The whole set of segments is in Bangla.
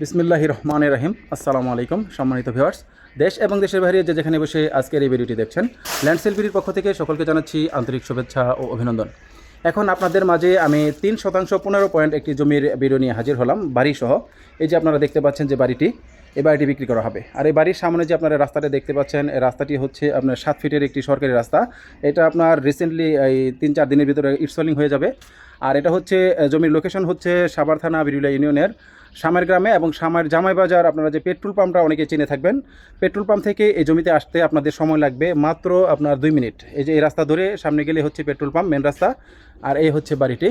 বিসমিল্লাহ রহমান রাহিম। আসসালামু আলাইকুম, সম্মানিত ভিউয়ার্স দেশ এবং দেশের বাইরে যে যেখানে বসে আজকের এই ভিডিওটি দেখছেন ল্যান্ড সেলফিটির পক্ষ থেকে সকলকে জানাচ্ছি আন্তরিক শুভেচ্ছা ও অভিনন্দন। এখন আপনাদের মাঝে আমি তিন শতাংশ পনেরো পয়েন্ট একটি জমির ভিডিও নিয়ে হাজির হলাম, বাড়িসহ। এই যে আপনারা দেখতে পাচ্ছেন যে বাড়িটি, এই বাড়িটি বিক্রি করা হবে। আর এই বাড়ির সামনে যে আপনারা রাস্তাটা দেখতে পাচ্ছেন, এই রাস্তাটি হচ্ছে আপনার সাত ফিটের একটি সরকারি রাস্তা। এটা আপনার রিসেন্টলি এই তিন চার দিনের ভিতরে ইটসলিং হয়ে যাবে। আর এটা হচ্ছে জমির লোকেশন হচ্ছে সাভার থানা বিরুলিয়া ইউনিয়নের সামের গ্রামে এবং সামার জামাই বাজার। আপনারা যে পেট্রোল পাম্পটা অনেকে চিনে থাকবেন। পেট্রোল পাম্প থেকে এই জমিতে আসতে আপনাদের সময় লাগবে মাত্র আপনার দুই মিনিট। এই যে এই রাস্তা ধরে সামনে গেলে হচ্ছে পেট্রোল পাম্প মেন রাস্তা, আর এই হচ্ছে বাড়িটি।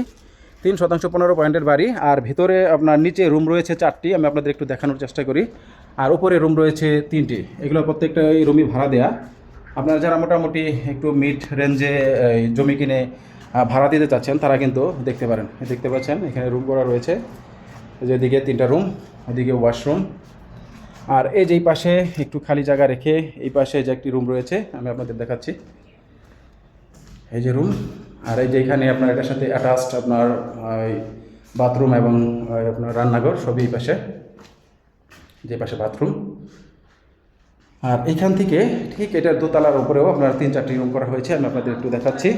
তিন শতাংশ পনেরো পয়েন্টের বাড়ি, আর ভিতরে আপনার নিচে রুম রয়েছে চারটি, আমি আপনাদের একটু দেখানোর চেষ্টা করি। আর উপরে রুম রয়েছে তিনটি। এগুলো প্রত্যেকটা এই রুমই ভাড়া দেয়া। আপনারা যারা মোটামুটি একটু মিড রেঞ্জে জমি কিনে ভাড়া দিতে চাচ্ছেন, তারা কিন্তু দেখতে পারেন। দেখতে পাচ্ছেন, এখানে রুম করা রয়েছে। এই যে এদিকে তিনটা রুম ওদিকে ওয়াশরুম আর এই যে এই পাশে একটু খালি জায়গা রেখে এই পাশে যে একটি রুম রয়েছে, আমি আপনাদের দেখাচ্ছি। এই যে রুম আর এই যে এখানে আপনার এটার সাথে অ্যাটাচড আপনার বাথরুম এবং আপনার রান্নাঘর, সবই এই পাশে। যে পাশে বাথরুম আর এখান থেকে ঠিক এটার দোতলার উপরেও আপনার তিন চারটি রুম করা হয়েছে, আমি আপনাদের একটু দেখাচ্ছি।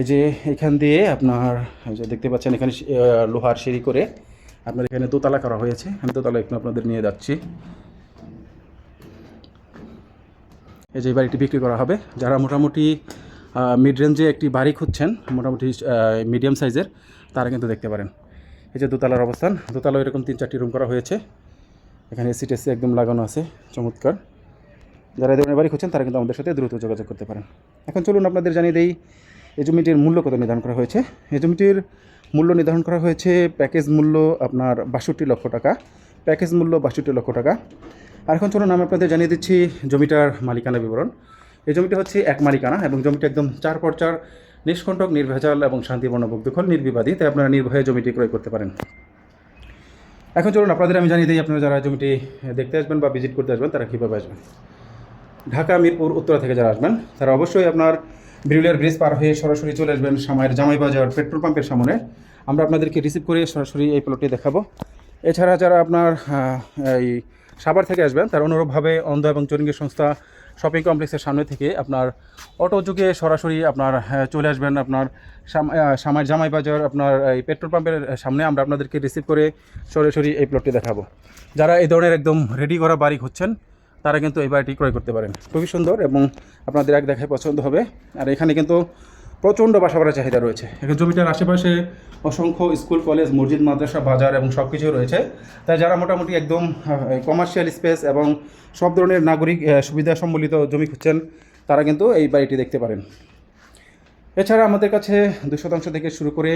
এই যে এখান দিয়ে আপনার যে দেখতে পাচ্ছেন, এখানে লোহার সিঁড়ি করে আপনার এখানে দোতলা করা হয়েছে। আমি দোতলা একটু আপনাদের নিয়ে যাচ্ছি। এই যে বাড়িটি বিক্রি করা হবে। যারা মোটামুটি মিড রেঞ্জে একটি বাড়ি খুঁজছেন, মোটামুটি মিডিয়াম সাইজের তারা কিন্তু দেখতে পারেন। এই যে দোতলার অবস্থান দোতলা এরকম তিন চারটি রুম করা হয়েছে। এখানে এসি টেসি একদম লাগানো আছে, চমৎকার। যারা এই ধরনের বাড়ি খুঁজছেন, তারা কিন্তু আমাদের সাথে দ্রুত যোগাযোগ করতে পারেন। এখন চলুন আপনাদের জানিয়ে দেই এই জমিটির মূল্য কত নির্ধারণ করা হয়েছে? এই জমিটির মূল্য নির্ধারণ করা হয়েছে প্যাকেজ মূল্য আপনার বাষট্টি লক্ষ টাকা। প্যাকেজ মূল্য বাষট্টি লক্ষ টাকা। আর এখন চলুন, আমি আপনাদের জানিয়ে দিচ্ছি জমিটার মালিকানা বিবরণ। এই জমিটা হচ্ছে এক মালিকানা এবং জমিটা একদম চার পর চার, নিষ্কণ্টক, নির্ভেজাল এবং শান্তিপূর্ণ দখল নির্বিবাদী। তাই আপনারা নির্ভয়ে জমিটি ক্রয় করতে পারেন। এখন চলুন, আপনাদের আমি জানিয়ে দিই, আপনারা যারা জমিটি দেখতে আসবেন বা ভিজিট করতে আসবেন, তারা কীভাবে আসবেন? ঢাকা, মিরপুর, উত্তরা থেকে যারা আসবেন, তারা অবশ্যই আপনার বিরুলিয়ার ব্রিজ পার হয়ে সরাসরি চলে আসবেন সামায়ের জামাই বাজার পেট্রোল পাম্পের সামনে। আমরা আপনাদেরকে রিসিভ করে সরাসরি এই প্লটটি দেখাবো। এছাড়া যারা আপনার এই সাভার থেকে আসবেন তারা অনুরূপভাবে অন্ধ এবং চরিঙ্গি সংস্থা শপিং কমপ্লেক্সের সামনে থেকে আপনার অটো যুগে সরাসরি আপনার চলে আসবেন আপনার সাম- আহ, সামায়ের জামাই বাজার আপনার এই পেট্রোল পাম্পের সামনে আমরা আপনাদেরকে রিসিভ করে সরাসরি এই প্লটটি দেখাবো। যারা এই ধরনের একদম রেডি করা বাড়ি খুঁজছেন তারা কিন্তু এই বাড়িটি ক্রয় করতে পারেন। খুবই সুন্দর এবং আপনাদের এক দেখায় পছন্দ হবে। আর এখানে কিন্তু প্রচণ্ড বাসা বাড়ার চাহিদা রয়েছে। এখন জমিটার আশেপাশে অসংখ্য স্কুল, কলেজ, মসজিদ, মাদ্রাসা, বাজার এবং সব কিছুই রয়েছে। তাই যারা মোটামুটি একদম কমার্শিয়াল স্পেস এবং সব ধরনের নাগরিক সুবিধা সম্বলিত জমি খুঁজছেন, তারা কিন্তু এই বাড়িটি দেখতে পারেন। এছাড়া আমাদের কাছে দুই শতাংশ থেকে শুরু করে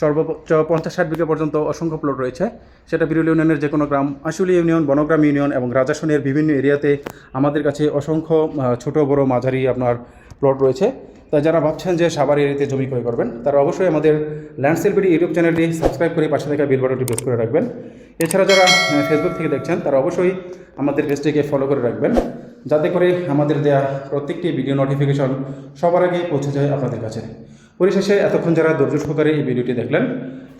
সর্বোচ্চ পঞ্চাশ ষাট বিঘা পর্যন্ত অসংখ্য প্লট রয়েছে। সেটা বিরল ইউনিয়নের যে কোনো গ্রাম, আশুলি ইউনিয়ন, বনগ্রাম ইউনিয়ন এবং রাজাসনের বিভিন্ন এরিয়াতে আমাদের কাছে অসংখ্য ছোট, বড়, মাঝারি আপনার প্লট রয়েছে। তাই যারা ভাবছেন যে সাবার এরিয়াতে জমি ক্রয় করবেন, তারা অবশ্যই আমাদের ল্যান্ডসেলবিডি ইউটিউব চ্যানেলটি সাবস্ক্রাইব করে পাশে থাকা বিল বাটনটি প্রেস করে রাখবেন। এছাড়া যারা ফেসবুক থেকে দেখছেন, তারা অবশ্যই আমাদের পেজটিকে ফলো করে রাখবেন। যাতে করে আমাদের দেয়া প্রত্যেকটি ভিডিও নোটিফিকেশন সবার আগে পৌঁছে যায় আপনাদের কাছে। পরিশেষে এতক্ষণ যারা ধৈর্য সহকারে এই ভিডিওটি দেখলেন,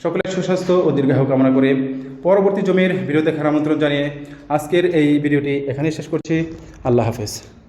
সকলের সুস্বাস্থ্য ও দীর্ঘায়ু কামনা করে পরবর্তী জমির ভিডিও দেখার আমন্ত্রণ জানিয়ে আজকের এই ভিডিওটি এখানেই শেষ করছি। আল্লাহ হাফেজ।